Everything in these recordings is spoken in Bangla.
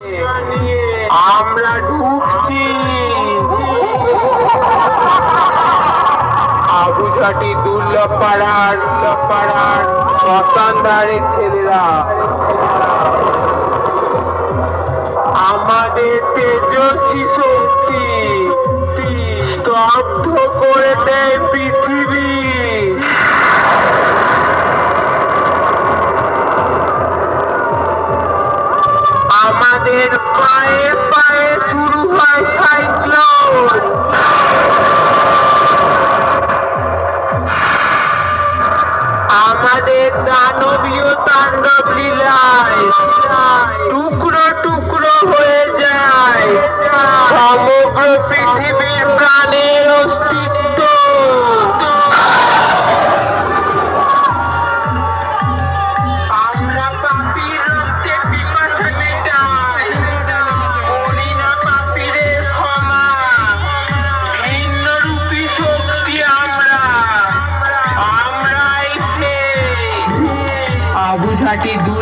আমরা ঢুকছি আবুঝাটি দুর্লভ পাড়ার পাড়ার শ্মশানধারের ছেলেরা। আমাদের তেজস্বী শক্তি স্তব্ধ করে দেয় আমাদের দানবীয় তাণ্ডব লীলায় টুকরো টুকরো হয়ে যায়। সমগ্র পৃথিবীর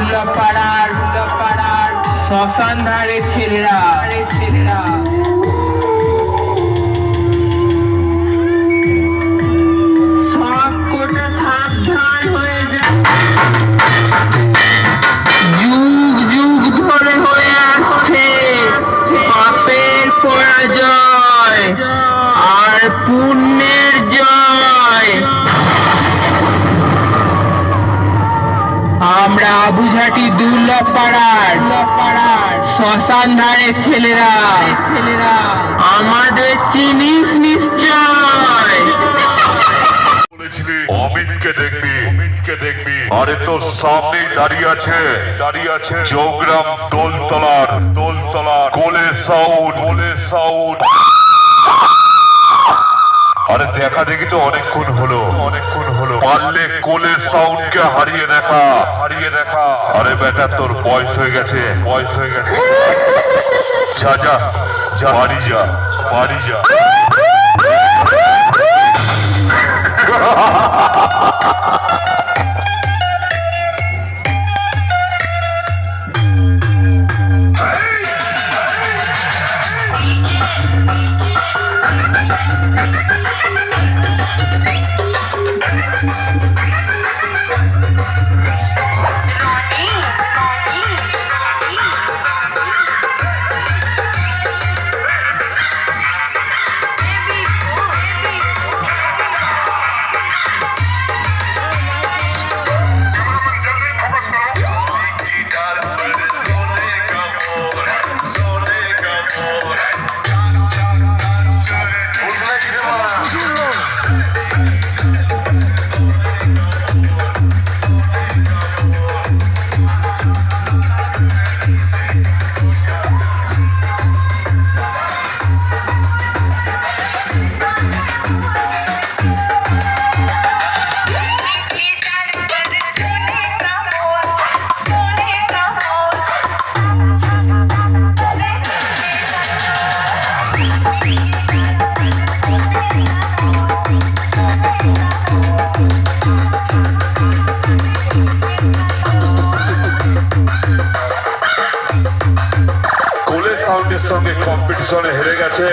আবুঝাটি দুর্লভ পাড়ার পাড়ার শ্মশান ধারে ছেলেরা ছেলেরা। পাড়ার শ্মশান ধারে ছেলেরা ছেলেরা আমাদের চিনিস নিশ্চয়। অমিতকে দেখবি অমিতকে দেখবি। আরে তোর সামনেই দাঁড়িয়ে আছে দাঁড়িয়ে আছে। চৌগ্রাম দোলতলার দোলতলার। কোলে সাউন্ড কোলে সাউন্ড আরে দেখা দেখি তো অনেকক্ষণ হলো অনেকক্ষণ হলো। পারলে কোলে সাউন্ডকে হারিয়ে দেখা হারিয়ে দেখা। আরে বেটা, তোর বয়স হয়ে গেছে। বয়স হয়ে গেছে। যা যা যা, বাড়ি যা বাড়ি যা। সঙ্গে কম্পিটিশনে হেরে গেছে।